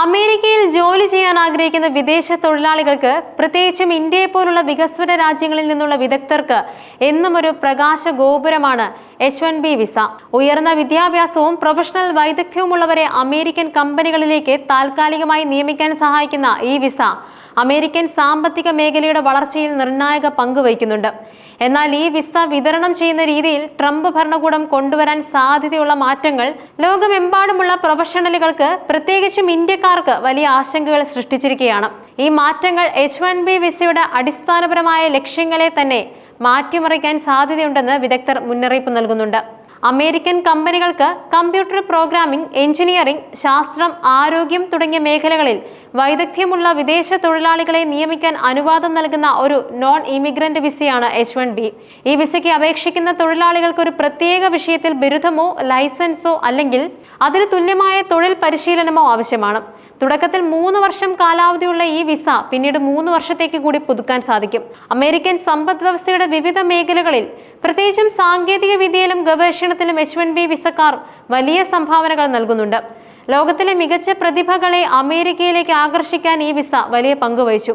അമേരിക്കയിൽ ജോലി ചെയ്യാൻ ആഗ്രഹിക്കുന്ന വിദേശ തൊഴിലാളികൾക്ക് പ്രത്യേകിച്ചും ഇന്ത്യയെ പോലുള്ള വികസ്വര രാജ്യങ്ങളിൽ നിന്നുള്ള വിദഗ്ധർക്ക് എന്നും ഒരു പ്രകാശ ഗോപുരമാണ് എച്ച് വൺ ബി വിസ ഉയർന്ന വിദ്യാഭ്യാസവും പ്രൊഫഷണൽ വൈദഗ്ധ്യവുമുള്ളവരെ അമേരിക്കൻ കമ്പനികളിലേക്ക് താൽക്കാലികമായി നിയമിക്കാൻ സഹായിക്കുന്ന ഈ വിസ അമേരിക്കൻ സാമ്പത്തിക മേഖലയുടെ വളർച്ചയിൽ നിർണായക പങ്ക് വഹിക്കുന്നുണ്ട്. എന്നാൽ ഈ വിസ വിതരണം ചെയ്യുന്ന രീതിയിൽ ട്രംപ് ഭരണകൂടം കൊണ്ടുവരാൻ സാധ്യതയുള്ള മാറ്റങ്ങൾ ലോകമെമ്പാടുമുള്ള പ്രൊഫഷണലുകൾക്ക് പ്രത്യേകിച്ചും ഇന്ത്യക്കാർക്ക് വലിയ ആശങ്കകൾ സൃഷ്ടിച്ചിരിക്കുകയാണ്. ഈ മാറ്റങ്ങൾ എച്ച് വൺ ബി വിസയുടെ അടിസ്ഥാനപരമായ ലക്ഷ്യങ്ങളെ തന്നെ മാറ്റിമറിക്കാൻ സാധ്യതയുണ്ടെന്ന് വിദഗ്ധർ മുന്നറിയിപ്പ് നൽകുന്നുണ്ട്. അമേരിക്കൻ കമ്പനികൾക്ക് കമ്പ്യൂട്ടർ പ്രോഗ്രാമിംഗ് എഞ്ചിനീയറിംഗ് ശാസ്ത്രം ആരോഗ്യം തുടങ്ങിയ മേഖലകളിൽ വൈദഗ്ധ്യമുള്ള വിദേശ തൊഴിലാളികളെ നിയമിക്കാൻ അനുവാദം നൽകുന്ന ഒരു നോൺ ഇമിഗ്രന്റ് വിസയാണ് എച്ച് വൺ ബി ഈ വിസയ്ക്ക് അപേക്ഷിക്കുന്ന തൊഴിലാളികൾക്ക് ഒരു പ്രത്യേക വിഷയത്തിൽ ബിരുദമോ ലൈസൻസോ അല്ലെങ്കിൽ അതിന് തുല്യമായ തൊഴിൽ പരിശീലനമോ ആവശ്യമാണ്. തുടക്കത്തിൽ മൂന്ന് വർഷം കാലാവധിയുള്ള ഈ വിസ പിന്നീട് മൂന്ന് വർഷത്തേക്ക് കൂടി പുതുക്കാൻ സാധിക്കും. അമേരിക്കൻ സമ്പദ് വ്യവസ്ഥയുടെ വിവിധ മേഖലകളിൽ പ്രത്യേകിച്ചും സാങ്കേതിക വിദ്യയിലും ഗവേഷണത്തിലും എച്ച് വൺ ബി വിസക്കാർ വലിയ സംഭാവനകൾ നൽകുന്നുണ്ട്. ലോകത്തിലെ മികച്ച പ്രതിഭകളെ അമേരിക്കയിലേക്ക് ആകർഷിക്കാൻ ഈ വിസ വലിയ പങ്കുവഹിച്ചു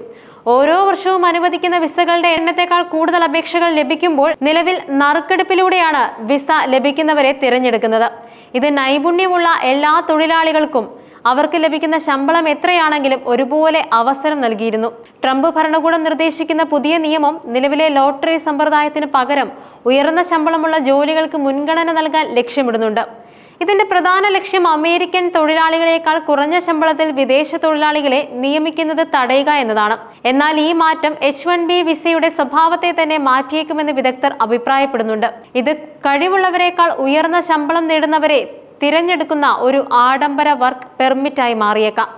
ഓരോ വർഷവും അനുവദിക്കുന്ന വിസകളുടെ എണ്ണത്തെക്കാൾ കൂടുതൽ അപേക്ഷകൾ ലഭിക്കുമ്പോൾ നിലവിൽ നറുക്കെടുപ്പിലൂടെയാണ് വിസ ലഭിക്കുന്നവരെ തിരഞ്ഞെടുക്കുന്നത്. ഇത് നൈപുണ്യമുള്ള എല്ലാ തൊഴിലാളികൾക്കും അവർക്ക് ലഭിക്കുന്ന ശമ്പളം എത്രയാണെങ്കിലും ഒരുപോലെ അവസരം നൽകിയിരുന്നു. ട്രംപ് ഭരണകൂടം നിർദ്ദേശിക്കുന്ന പുതിയ നിയമം നിലവിലെ ലോട്ടറി സമ്പ്രദായത്തിന് പകരം ഉയർന്ന ശമ്പളമുള്ള ജോലികൾക്ക് മുൻഗണന നൽകാൻ ലക്ഷ്യമിടുന്നുണ്ട്. ഇതിന്റെ പ്രധാന ലക്ഷ്യം അമേരിക്കൻ തൊഴിലാളികളെക്കാൾ കുറഞ്ഞ ശമ്പളത്തിൽ വിദേശ തൊഴിലാളികളെ നിയമിക്കുന്നത് തടയുക എന്നതാണ്. എന്നാൽ ഈ മാറ്റം എച്ച് വൺ ബി വിസയുടെ സ്വഭാവത്തെ തന്നെ മാറ്റിയേക്കുമെന്ന് വിദഗ്ധർ അഭിപ്രായപ്പെടുന്നുണ്ട്. ഇത് കഴിവുള്ളവരെക്കാൾ ഉയർന്ന ശമ്പളം നേടുന്നവരെ തിരഞ്ഞെടുക്കുന്ന ഒരു ആഡംബര വർക്ക് പെർമിറ്റായി മാറിയേക്കാം.